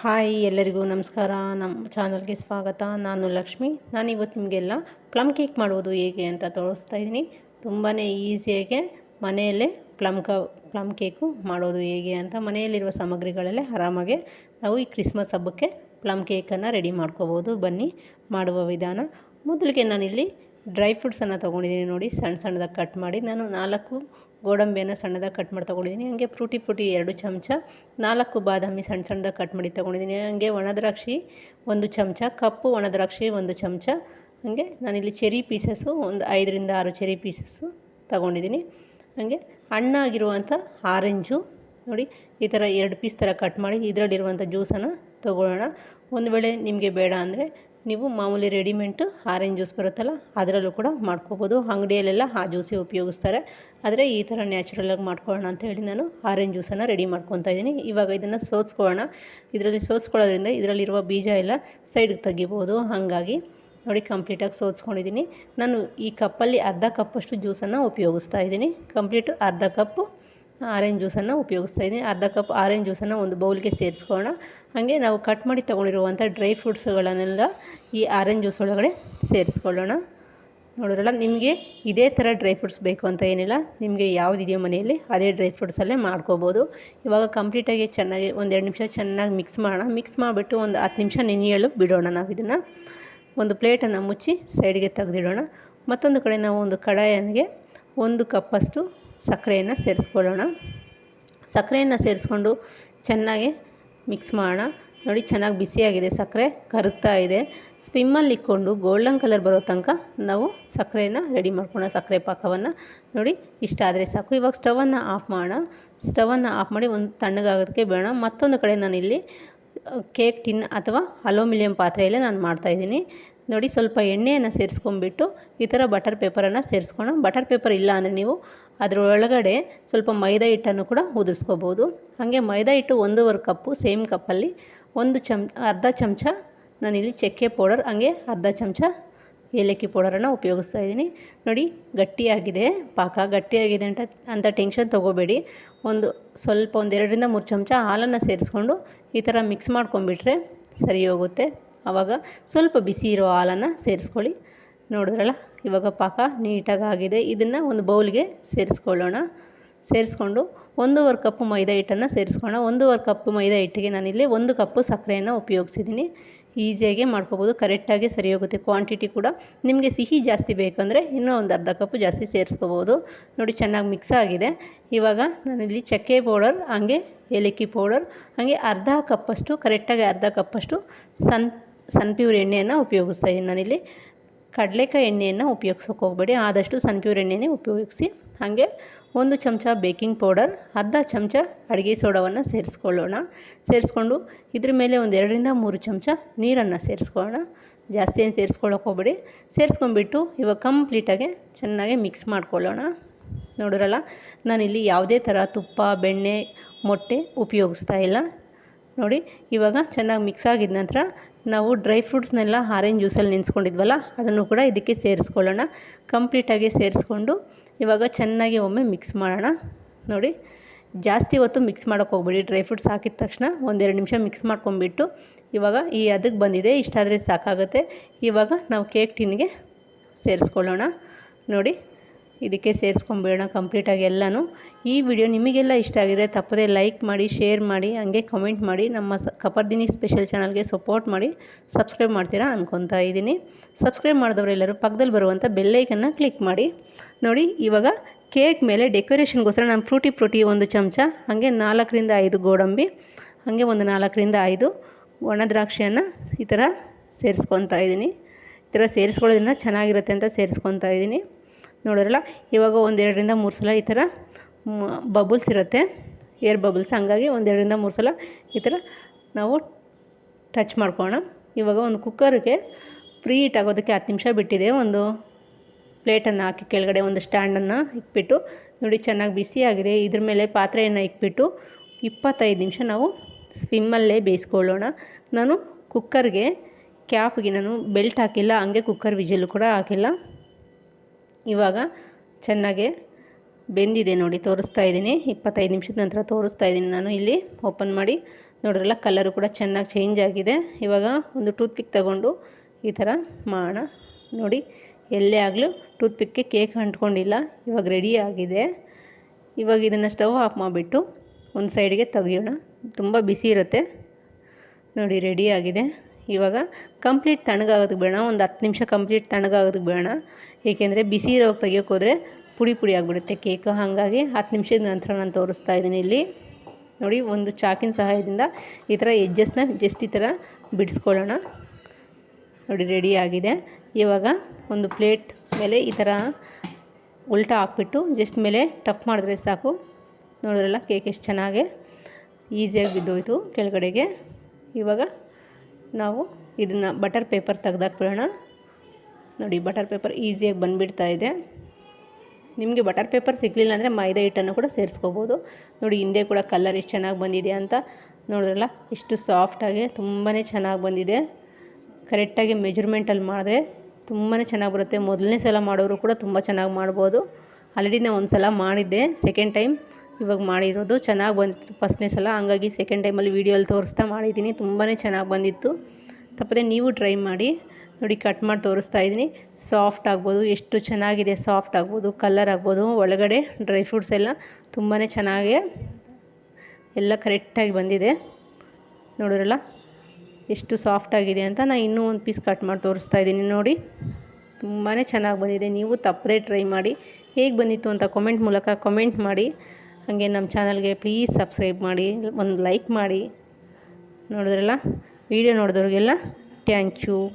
Hi ಎಲ್ಲರಿಗೂ ನಮಸ್ಕಾರ. ನಮ್ಮ ಚಾನಲ್ಗೆ ಸ್ವಾಗತ. ನಾನು ಲಕ್ಷ್ಮಿ. ನಾನು ಇವತ್ತು ನಿಮಗೆಲ್ಲ ಪ್ಲಮ್ ಕೇಕ್ ಮಾಡೋದು ಹೇಗೆ ಅಂತ ತೋರಿಸ್ತಾ ಇದ್ದೀನಿ. ತುಂಬಾ ಈಸಿಯಾಗೆ ಮನೆಯಲ್ಲೇ ಪ್ಲಮ್ ಕ ಪ್ಲಮ್ ಕೇಕು ಮಾಡೋದು ಹೇಗೆ ಅಂತ ಮನೆಯಲ್ಲಿರುವ ಸಾಮಗ್ರಿಗಳಲ್ಲೇ ಆರಾಮಾಗೆ ನಾವು ಈ ಕ್ರಿಸ್ಮಸ್ ಹಬ್ಬಕ್ಕೆ ಪ್ಲಮ್ ಕೇಕನ್ನು ರೆಡಿ ಮಾಡ್ಕೋಬೋದು. ಬನ್ನಿ, ಮಾಡುವ ವಿಧಾನ. ಮೊದಲಿಗೆ ನಾನಿಲ್ಲಿ ಡ್ರೈ ಫ್ರೂಟ್ಸನ್ನು ತೊಗೊಂಡಿದ್ದೀನಿ ನೋಡಿ, ಸಣ್ಣ ಸಣ್ಣದಾಗಿ ಕಟ್ ಮಾಡಿ. ನಾನು ನಾಲ್ಕು ಗೋಡಂಬಿಯನ್ನು ಸಣ್ಣದಾಗಿ ಕಟ್ ಮಾಡಿ ತೊಗೊಂಡಿದ್ದೀನಿ. ಹಾಗೆ ಫ್ರೂಟಿ ಫ್ರೂಟಿ ಎರಡು ಚಮಚ, ನಾಲ್ಕು ಬಾದಾಮಿ ಸಣ್ಣ ಸಣ್ಣದಾಗಿ ಕಟ್ ಮಾಡಿ ತೊಗೊಂಡಿದ್ದೀನಿ. ಹಾಗೆ ಒಣದ್ರಾಕ್ಷಿ ಒಂದು ಚಮಚ, ಕಪ್ಪು ಒಣದ್ರಾಕ್ಷಿ ಒಂದು ಚಮಚ, ಹಾಗೆ ನಾನಿಲ್ಲಿ ಚೆರಿ ಪೀಸಸ್ಸು ಒಂದು ಐದರಿಂದ ಆರು ಚೆರಿ ಪೀಸಸ್ಸು ತೊಗೊಂಡಿದ್ದೀನಿ. ಹಾಗೆ ಹಣ್ಣಾಗಿರುವಂಥ ಆರೆಂಜು, ನೋಡಿ, ಈ ಥರ ಎರಡು ಪೀಸ್ ಥರ ಕಟ್ ಮಾಡಿ ಇದರಲ್ಲಿರುವಂಥ ಜ್ಯೂಸನ್ನು ತೊಗೊಳ್ಳೋಣ. ಒಂದು ವೇಳೆ ನಿಮಗೆ ಬೇಡ ಅಂದರೆ ನೀವು ಮಾಮೂಲಿ ರೆಡಿಮೆಂಟು ಆರೆಂಜ್ ಜ್ಯೂಸ್ ಬರುತ್ತಲ್ಲ, ಅದರಲ್ಲೂ ಕೂಡ ಮಾಡ್ಕೋಬೋದು. ಅಂಗಡಿಯಲ್ಲೆಲ್ಲ ಆ ಜ್ಯೂಸೇ ಉಪಯೋಗಿಸ್ತಾರೆ. ಆದರೆ ಈ ಥರ ನ್ಯಾಚುರಲಾಗಿ ಮಾಡ್ಕೊಳ್ಳೋಣ ಅಂತ ಹೇಳಿ ನಾನು ಆರೆಂಜ್ ಜ್ಯೂಸನ್ನು ರೆಡಿ ಮಾಡ್ಕೊತಾ ಇದ್ದೀನಿ. ಇವಾಗ ಇದನ್ನು ಸೋಸ್ಕೊಳ್ಳೋಣ ಇದರಲ್ಲಿ ಸೋಸ್ಕೊಳ್ಳೋದ್ರಿಂದ ಇದರಲ್ಲಿರುವ ಬೀಜ ಎಲ್ಲ ಸೈಡ್ಗೆ ತೆಗಿಬೋದು. ಹಾಗಾಗಿ ನೋಡಿ ಕಂಪ್ಲೀಟಾಗಿ ಸೋಸ್ಕೊಂಡಿದ್ದೀನಿ ನಾನು ಈ ಕಪ್ಪಲ್ಲಿ ಅರ್ಧ ಕಪ್ಪಷ್ಟು ಜ್ಯೂಸನ್ನು ಉಪಯೋಗಿಸ್ತಾ ಇದ್ದೀನಿ. ಕಂಪ್ಲೀಟು ಅರ್ಧ ಕಪ್ಪು ಆರೆಂಜ್ ಜ್ಯೂಸನ್ನು ಉಪಯೋಗಿಸ್ತಾ ಇದ್ದೀನಿ. ಅರ್ಧ ಕಪ್ ಆರೆಂಜ್ ಜ್ಯೂಸನ್ನು ಒಂದು ಬೌಲ್ಗೆ ಸೇರಿಸ್ಕೊಳ್ಳೋಣ. ಹಾಗೆ ನಾವು ಕಟ್ ಮಾಡಿ ತೊಗೊಂಡಿರುವಂಥ ಡ್ರೈ ಫ್ರೂಟ್ಸ್ಗಳನ್ನೆಲ್ಲ ಈ ಆರೆಂಜ್ ಜ್ಯೂಸ್ ಒಳಗಡೆ ಸೇರಿಸ್ಕೊಳ್ಳೋಣ. ನೋಡಿದ್ರಲ್ಲ, ನಿಮಗೆ ಇದೇ ಥರ ಡ್ರೈ ಫ್ರೂಟ್ಸ್ ಬೇಕು ಅಂತ ಏನಿಲ್ಲ. ನಿಮಗೆ ಯಾವುದಿದೆಯೋ ಮನೆಯಲ್ಲಿ ಅದೇ ಡ್ರೈ ಫ್ರೂಟ್ಸಲ್ಲೇ ಮಾಡ್ಕೋಬೋದು. ಇವಾಗ ಕಂಪ್ಲೀಟಾಗಿ ಚೆನ್ನಾಗಿ ಒಂದೆರಡು ನಿಮಿಷ ಚೆನ್ನಾಗಿ ಮಿಕ್ಸ್ ಮಾಡೋಣ. ಮಿಕ್ಸ್ ಮಾಡಿಬಿಟ್ಟು ಒಂದು ಹತ್ತು ನಿಮಿಷ ನೆನೆಯಲು ಬಿಡೋಣ ನಾವು ಇದನ್ನು. ಒಂದು ಪ್ಲೇಟನ್ನು ಮುಚ್ಚಿ ಸೈಡ್ಗೆ ತೆಗೆದಿಡೋಣ. ಮತ್ತೊಂದು ಕಡೆ ನಾವು ಒಂದು ಕಡಾಯನಿಗೆ ಒಂದು ಕಪ್ಪಷ್ಟು ಸಕ್ಕರೆಯನ್ನು ಸೇರಿಸ್ಕೊಳ್ಳೋಣ. ಸಕ್ಕರೆಯನ್ನು ಸೇರಿಸ್ಕೊಂಡು ಚೆನ್ನಾಗಿ ಮಿಕ್ಸ್ ಮಾಡೋಣ. ನೋಡಿ ಚೆನ್ನಾಗಿ ಬಿಸಿಯಾಗಿದೆ ಸಕ್ಕರೆ, ಕರಗ್ತಾ ಇದೆ. ಸ್ವಿಮ್ಮಲ್ಲಿ ಇಕ್ಕೊಂಡು ಗೋಲ್ಡನ್ ಕಲರ್ ಬರೋ ತನಕ ನಾವು ಸಕ್ಕರೆಯನ್ನು ರೆಡಿ ಮಾಡ್ಕೊಳ್ಳೋಣ, ಸಕ್ಕರೆ ಪಾಕವನ್ನು. ನೋಡಿ, ಇಷ್ಟ ಆದರೆ ಸಾಕು. ಇವಾಗ ಸ್ಟವನ್ನು ಆಫ್ ಮಾಡೋಣ. ಸ್ಟವನ್ನು ಆಫ್ ಮಾಡಿ ಒಂದು ತಣ್ಣಗಾಗೋದಕ್ಕೆ ಬೇಡ. ಮತ್ತೊಂದು ಕಡೆ ನಾನಿಲ್ಲಿ ಕೇಕ್ ಟಿನ್ ಅಥವಾ ಅಲೋಮಿಲಿಯಂ ಪಾತ್ರೆಯಲ್ಲೇ ನಾನು ಮಾಡ್ತಾಯಿದ್ದೀನಿ ನೋಡಿ ಸ್ವಲ್ಪ ಎಣ್ಣೆಯನ್ನು ಸೇರಿಸ್ಕೊಂಡ್ಬಿಟ್ಟು ಈ ಥರ ಬಟರ್ ಪೇಪರನ್ನು ಸೇರಿಸ್ಕೊಳ್ಳೋಣ ಬಟರ್ ಪೇಪರ್ ಇಲ್ಲ ಅಂದರೆ ನೀವು ಅದರೊಳಗಡೆ ಸ್ವಲ್ಪ ಮೈದಾ ಹಿಟ್ಟನ್ನು ಕೂಡ ಉದುರಿಸ್ಕೋಬೋದು. ಹಾಗೆ ಮೈದಾ ಹಿಟ್ಟು ಒಂದೂವರೆ ಕಪ್ಪು, ಸೇಮ್ ಕಪ್ಪಲ್ಲಿ ಒಂದು ಚಮ್, ಅರ್ಧ ಚಮಚ ನಾನಿಲ್ಲಿ ಚಕ್ಕೆ ಪೌಡರ್, ಹಾಗೆ ಅರ್ಧ ಚಮಚ ಏಲಕ್ಕಿ ಪೌಡರನ್ನು ಉಪಯೋಗಿಸ್ತಾ ಇದ್ದೀನಿ. ನೋಡಿ, ಗಟ್ಟಿಯಾಗಿದೆ, ಪಾಕ ಗಟ್ಟಿಯಾಗಿದೆ ಅಂತ ಅಂತ ಟೆನ್ಷನ್ ತೊಗೋಬೇಡಿ. ಒಂದು ಸ್ವಲ್ಪ ಒಂದೆರಡರಿಂದ ಮೂರು ಚಮಚ ಹಾಲನ್ನು ಸೇರಿಸ್ಕೊಂಡು ಈ ಥರ ಮಿಕ್ಸ್ ಮಾಡ್ಕೊಂಬಿಟ್ರೆ ಸರಿ ಹೋಗುತ್ತೆ. ಆವಾಗ ಸ್ವಲ್ಪ ಬಿಸಿ ಇರೋ ಹಾಲನ್ನು ಸೇರಿಸ್ಕೊಳ್ಳಿ. ನೋಡಿದ್ರಲ್ಲ, ಇವಾಗ ಪಾಕ ನೀಟಾಗಿ ಆಗಿದೆ ಇದನ್ನು ಒಂದು ಬೌಲ್ಗೆ ಸೇರಿಸ್ಕೊಳ್ಳೋಣ. ಸೇರಿಸ್ಕೊಂಡು ಒಂದೂವರೆ ಕಪ್ಪು ಮೈದಾ ಹಿಟ್ಟನ್ನು ಸೇರಿಸ್ಕೊಳ್ಳೋಣ. ಒಂದೂವರೆ ಕಪ್ಪು ಮೈದಾ ಹಿಟ್ಟಿಗೆ ನಾನಿಲ್ಲಿ ಒಂದು ಕಪ್ಪು ಸಕ್ಕರೆಯನ್ನು ಉಪಯೋಗಿಸಿದ್ದೀನಿ. ಈಸಿಯಾಗಿ ಮಾಡ್ಕೋಬೋದು, ಕರೆಕ್ಟಾಗಿ ಸರಿ ಹೋಗುತ್ತೆ ಕ್ವಾಂಟಿಟಿ ಕೂಡ. ನಿಮಗೆ ಸಿಹಿ ಜಾಸ್ತಿ ಬೇಕಂದರೆ ಇನ್ನೂ ಒಂದು ಅರ್ಧ ಕಪ್ಪು ಜಾಸ್ತಿ ಸೇರಿಸ್ಕೋಬೋದು. ನೋಡಿ, ಚೆನ್ನಾಗಿ ಮಿಕ್ಸ್ ಆಗಿದೆ. ಇವಾಗ ನಾನಿಲ್ಲಿ ಚಕ್ಕೆ ಪೌಡರ್, ಹಾಗೆ ಏಲಕ್ಕಿ ಪೌಡರ್, ಹಾಗೆ ಅರ್ಧ ಕಪ್ಪಷ್ಟು, ಕರೆಕ್ಟಾಗಿ ಅರ್ಧ ಕಪ್ಪಷ್ಟು ಸನ್ ಸನ್ಪ್ಯೂರ್ ಎಣ್ಣೆಯನ್ನು ಉಪಯೋಗಿಸ್ತಾ ಇದ್ದೀನಿ ನಾನಿಲ್ಲಿ. ಕಡಲೆಕಾಯಿ ಎಣ್ಣೆಯನ್ನು ಉಪಯೋಗಿಸೋಕೆ ಹೋಗಬೇಡಿ. ಆದಷ್ಟು ಸನ್ಪ್ಯೂರ್ ಎಣ್ಣೆನೇ ಉಪಯೋಗಿಸಿ. ಹಾಗೆ ಒಂದು ಚಮಚ ಬೇಕಿಂಗ್ ಪೌಡರ್, ಅರ್ಧ ಚಮಚ ಅಡುಗೆ ಸೋಡವನ್ನು ಸೇರಿಸ್ಕೊಳ್ಳೋಣ. ಸೇರಿಸ್ಕೊಂಡು ಇದ್ರ ಮೇಲೆ ಒಂದು ಎರಡರಿಂದ ಮೂರು ಚಮಚ ನೀರನ್ನು ಸೇರಿಸ್ಕೊಳ್ಳೋಣ. ಜಾಸ್ತಿ ಏನು ಸೇರಿಸ್ಕೊಳ್ಳೋಕೆ ಹೋಗಬೇಡಿ. ಸೇರಿಸ್ಕೊಂಡ್ಬಿಟ್ಟು ಇವಾಗ ಕಂಪ್ಲೀಟಾಗಿ ಚೆನ್ನಾಗಿ ಮಿಕ್ಸ್ ಮಾಡ್ಕೊಳ್ಳೋಣ. ನೋಡಿರಲ್ಲ ನಾನಿಲ್ಲಿ ಯಾವುದೇ ಥರ ತುಪ್ಪ, ಬೆಣ್ಣೆ, ಮೊಟ್ಟೆ ಉಪಯೋಗಿಸ್ತಾ ಇಲ್ಲ. ನೋಡಿ, ಇವಾಗ ಚೆನ್ನಾಗಿ ಮಿಕ್ಸ್ ಆಗಿದ ನಂತರ ನಾವು ಡ್ರೈ ಫ್ರೂಟ್ಸ್ನೆಲ್ಲ ಆರೆಂಜ್ ಜ್ಯೂಸಲ್ಲಿ ನೆನೆಸ್ಕೊಂಡಿದ್ವಲ್ಲ, ಅದನ್ನು ಕೂಡ ಇದಕ್ಕೆ ಸೇರಿಸ್ಕೊಳ್ಳೋಣ. ಕಂಪ್ಲೀಟಾಗಿ ಸೇರಿಸ್ಕೊಂಡು ಇವಾಗ ಚೆನ್ನಾಗಿ ಒಮ್ಮೆ ಮಿಕ್ಸ್ ಮಾಡೋಣ. ನೋಡಿ, ಜಾಸ್ತಿ ಹೊತ್ತು ಮಿಕ್ಸ್ ಮಾಡೋಕೆ ಹೋಗ್ಬೇಡಿ. ಡ್ರೈ ಫ್ರೂಟ್ಸ್ ಹಾಕಿದ ತಕ್ಷಣ ಒಂದೆರಡು ನಿಮಿಷ ಮಿಕ್ಸ್ ಮಾಡ್ಕೊಂಬಿಟ್ಟು ಇವಾಗ ಈ ಅದಕ್ಕೆ ಬಂದಿದೆ. ಇಷ್ಟಾದರೆ ಸಾಕಾಗುತ್ತೆ. ಇವಾಗ ನಾವು ಕೇಕ್ ಟಿನ್ಗೆ ಸೇರಿಸ್ಕೊಳ್ಳೋಣ. ನೋಡಿ ಇದಕ್ಕೆ ಸೇರಿಸ್ಕೊಂಬಿಡೋಣ ಕಂಪ್ಲೀಟಾಗಿ ಎಲ್ಲನೂ. ಈ ವಿಡಿಯೋ ನಿಮಗೆಲ್ಲ ಇಷ್ಟ ಆಗಿದ್ರೆ ತಪ್ಪದೇ ಲೈಕ್ ಮಾಡಿ, ಶೇರ್ ಮಾಡಿ, ಹಂಗೆ ಕಮೆಂಟ್ ಮಾಡಿ, ನಮ್ಮ ಸ ಕಪರ್ದಿನಿ ಸ್ಪೆಷಲ್ ಚಾನಲ್ಗೆ ಸಪೋರ್ಟ್ ಮಾಡಿ, ಸಬ್ಸ್ಕ್ರೈಬ್ ಮಾಡ್ತೀರಾ ಅಂದ್ಕೊತಾ ಇದ್ದೀನಿ. ಸಬ್ಸ್ಕ್ರೈಬ್ ಮಾಡಿದವರೆಲ್ಲರೂ ಪಕ್ಕದಲ್ಲಿ ಬರುವಂಥ ಬೆಲ್ಲೈಕನ್ನು ಕ್ಲಿಕ್ ಮಾಡಿ. ನೋಡಿ, ಇವಾಗ ಕೇಕ್ ಮೇಲೆ ಡೆಕೋರೇಷನ್ಗೋಸ್ಕರ ನಾನು ಫ್ರೂಟಿ ಫ್ರೂಟಿ ಒಂದು ಚಮಚ, ಹಾಗೆ ನಾಲ್ಕರಿಂದ ಐದು ಗೋಡಂಬಿ, ಹಾಗೆ ಒಂದು ನಾಲ್ಕರಿಂದ ಐದು ಒಣ ದ್ರಾಕ್ಷಿಯನ್ನು ಈ ಥರ ಸೇರಿಸ್ಕೊತಾ ಇದ್ದೀನಿ. ಈ ಥರ ಸೇರಿಸ್ಕೊಳ್ಳೋದ್ರಿಂದ ಚೆನ್ನಾಗಿರುತ್ತೆ ಅಂತ ಸೇರಿಸ್ಕೊತಾ ಇದ್ದೀನಿ. ನೋಡಿರಲ್ಲ? ಇವಾಗ ಒಂದೆರಡರಿಂದ ಮೂರು ಸಲ ಈ ಥರ ಬಬಲ್ಸ್ ಇರುತ್ತೆ. ಏರ್ ಬಬಲ್ಸ್ ಹಂಗಾಗಿ ಒಂದೆರಡರಿಂದ ಮೂರು ಸಲ ಈ ಥರ ನಾವು ಟಚ್ ಮಾಡ್ಕೊಳ್ಳೋಣ. ಇವಾಗ ಒಂದು ಕುಕ್ಕರ್ಗೆ ಫ್ರೀ ಹೀಟ್ ಆಗೋದಕ್ಕೆ ಹತ್ತು ನಿಮಿಷ ಬಿಟ್ಟಿದೆ. ಒಂದು ಪ್ಲೇಟನ್ನು ಹಾಕಿ ಕೆಳಗಡೆ ಒಂದು ಸ್ಟ್ಯಾಂಡನ್ನು ಇಟ್ಬಿಟ್ಟು ನೋಡಿ ಚೆನ್ನಾಗಿ ಬಿಸಿಯಾಗಿದೆ ಇದ್ರ ಮೇಲೆ ಪಾತ್ರೆಯನ್ನು ಇಟ್ಬಿಟ್ಟು ಇಪ್ಪತ್ತೈದು ನಿಮಿಷ ನಾವು ಸ್ವಿಮ್ಮಲ್ಲೇ ಬೇಯಿಸ್ಕೊಳ್ಳೋಣ. ನಾನು ಕುಕ್ಕರ್ಗೆ ಕ್ಯಾಪ್ಗೆ ನಾನು ಬೆಲ್ಟ್ ಹಾಕಿಲ್ಲ, ಹಂಗೆ ಕುಕ್ಕರ್ ವಿಜಲ್ ಕೂಡ ಹಾಕಿಲ್ಲ. ಇವಾಗ ಚೆನ್ನಾಗೆ ಬೆಂದಿದೆ ನೋಡಿ, ತೋರಿಸ್ತಾ ಇದ್ದೀನಿ. ಇಪ್ಪತ್ತೈದು ನಿಮಿಷದ ನಂತರ ತೋರಿಸ್ತಾ ಇದ್ದೀನಿ ನಾನು ಇಲ್ಲಿ. ಓಪನ್ ಮಾಡಿ ನೋಡ್ರಲ್ಲ ಕಲರು ಕೂಡ ಚೆನ್ನಾಗಿ ಚೇಂಜ್ ಆಗಿದೆ. ಇವಾಗ ಒಂದು ಟೂತ್ ಪಿಕ್ ತಗೊಂಡು ಈ ಥರ ಮಾಡೋಣ ನೋಡಿ, ಎಲ್ಲೇ ಆಗಲೂ ಟೂತ್ ಪಿಕ್ಗೆ ಕೇಕ್ ಅಂಟ್ಕೊಂಡಿಲ್ಲ. ಇವಾಗ ರೆಡಿ ಆಗಿದೆ. ಇವಾಗ ಇದನ್ನು ಸ್ಟವ್ ಆಫ್ ಮಾಡಿಬಿಟ್ಟು ಒಂದು ಸೈಡ್ಗೆ ತೆಗಿಯೋಣ. ತುಂಬ ಬಿಸಿ ಇರುತ್ತೆ. ನೋಡಿ ರೆಡಿ ಆಗಿದೆ. ಇವಾಗ ಕಂಪ್ಲೀಟ್ ತಣ್ಣಗಾಗೋದಕ್ಕೆ ಬೇಡ ಒಂದು ಹತ್ತು ನಿಮಿಷ ಕಂಪ್ಲೀಟ್ ತಣ್ಣಗಾಗೋದಕ್ಕೆ ಬೇಡ ಏಕೆಂದರೆ ಬಿಸಿ ಇರೋವಾಗ ತೆಗಿಯೋಕೆ ಹೋದರೆ ಪುಡಿ ಪುಡಿ ಆಗಿಬಿಡುತ್ತೆ ಕೇಕು ಹಾಗಾಗಿ ಹತ್ತು ನಿಮಿಷದ ನಂತರ ನಾನು ತೋರಿಸ್ತಾ ಇದ್ದೀನಿ ಇಲ್ಲಿ. ನೋಡಿ, ಒಂದು ಚಾಕಿನ ಸಹಾಯದಿಂದ ಈ ಥರ ಎಜ್ಜಸ್ನ ಜಸ್ಟ್ ಈ ಥರ ಬಿಡಿಸ್ಕೊಳ್ಳೋಣ. ನೋಡಿ ರೆಡಿ ಆಗಿದೆ. ಇವಾಗ ಒಂದು ಪ್ಲೇಟ್ ಮೇಲೆ ಈ ಥರ ಉಲ್ಟಾ ಹಾಕ್ಬಿಟ್ಟು ಜಸ್ಟ್ ಮೇಲೆ ಟಪ್ ಮಾಡಿದ್ರೆ ಸಾಕು. ನೋಡಿದ್ರಲ್ಲ ಕೇಕ್ ಎಷ್ಟು ಚೆನ್ನಾಗೆ ಈಸಿಯಾಗಿ ಬಿದ್ದೋಯ್ತು ಕೆಳಗಡೆಗೆ. ಇವಾಗ ನಾವು ಇದನ್ನು ಬಟರ್ ಪೇಪರ್ ತೆಗೆದಾಕ್ಬಿಡೋಣ ನೋಡಿ ಬಟರ್ ಪೇಪರ್ ಈಸಿಯಾಗಿ ಬಂದುಬಿಡ್ತಾ ಇದೆ. ನಿಮಗೆ ಬಟರ್ ಪೇಪರ್ ಸಿಗಲಿಲ್ಲ ಅಂದರೆ ಮೈದಾ ಹಿಟ್ಟನ್ನು ಕೂಡ ಸೇರಿಸ್ಕೋಬೋದು. ನೋಡಿ, ಹಿಂದೆ ಕೂಡ ಕಲರ್ ಎಷ್ಟು ಚೆನ್ನಾಗಿ ಬಂದಿದೆ ಅಂತ ನೋಡಿದ್ರಲ್ಲ? ಇಷ್ಟು ಸಾಫ್ಟಾಗಿ ತುಂಬಾ ಚೆನ್ನಾಗಿ ಬಂದಿದೆ. ಕರೆಕ್ಟಾಗಿ ಮೆಜರ್ಮೆಂಟಲ್ಲಿ ಮಾಡಿದ್ರೆ ತುಂಬಾ ಚೆನ್ನಾಗಿ ಬರುತ್ತೆ. ಮೊದಲನೇ ಸಲ ಮಾಡೋರು ಕೂಡ ತುಂಬ ಚೆನ್ನಾಗಿ ಮಾಡ್ಬೋದು. ಆಲ್ರೆಡಿ ನಾನು ಒಂದು ಸಲ ಮಾಡಿದ್ದೆ. ಸೆಕೆಂಡ್ ಟೈಮ್ ಇವಾಗ ಮಾಡಿರೋದು ಚೆನ್ನಾಗಿ ಬಂದಿತ್ತು ಫಸ್ಟ್ನೇ ಸಲ ಹಂಗಾಗಿ ಸೆಕೆಂಡ್ ಟೈಮಲ್ಲಿ ವೀಡಿಯೋಲ್ಲಿ ತೋರಿಸ್ತಾ ಮಾಡಿದ್ದೀನಿ. ತುಂಬಾ ಚೆನ್ನಾಗಿ ಬಂದಿತ್ತು. ತಪ್ಪದೆ ನೀವು ಟ್ರೈ ಮಾಡಿ. ನೋಡಿ ಕಟ್ ಮಾಡಿ ತೋರಿಸ್ತಾ ಇದ್ದೀನಿ. ಸಾಫ್ಟ್ ಆಗ್ಬೋದು, ಎಷ್ಟು ಚೆನ್ನಾಗಿದೆ ಸಾಫ್ಟ್ ಆಗ್ಬೋದು ಕಲರ್ ಆಗ್ಬೋದು, ಒಳಗಡೆ ಡ್ರೈ ಫ್ರೂಟ್ಸ್ ಎಲ್ಲ ತುಂಬಾ ಚೆನ್ನಾಗಿ ಎಲ್ಲ ಕರೆಕ್ಟಾಗಿ ಬಂದಿದೆ. ನೋಡಿದ್ರಲ್ಲ, ಎಷ್ಟು ಸಾಫ್ಟಾಗಿದೆ ಅಂತ ನಾನು ಇನ್ನೂ ಒಂದು ಪೀಸ್ ಕಟ್ ಮಾಡಿ ತೋರಿಸ್ತಾ ಇದ್ದೀನಿ. ನೋಡಿ ತುಂಬಾ ಚೆನ್ನಾಗಿ ಬಂದಿದೆ. ನೀವು ತಪ್ಪದೇ ಟ್ರೈ ಮಾಡಿ. ಹೇಗೆ ಬಂದಿತ್ತು ಅಂತ ಕಮೆಂಟ್ ಮೂಲಕ ಕಮೆಂಟ್ ಮಾಡಿ. ಹಾಗೆ ನಮ್ಮ ಚಾನಲ್ಗೆ ಪ್ಲೀಸ್ ಸಬ್ಸ್ಕ್ರೈಬ್ ಮಾಡಿ ಒಂದು ಲೈಕ್ ಮಾಡಿ. ನೋಡಿದ್ರಲ್ಲ? Video ನೋಡಿದವ್ರಿಗೆಲ್ಲ thank you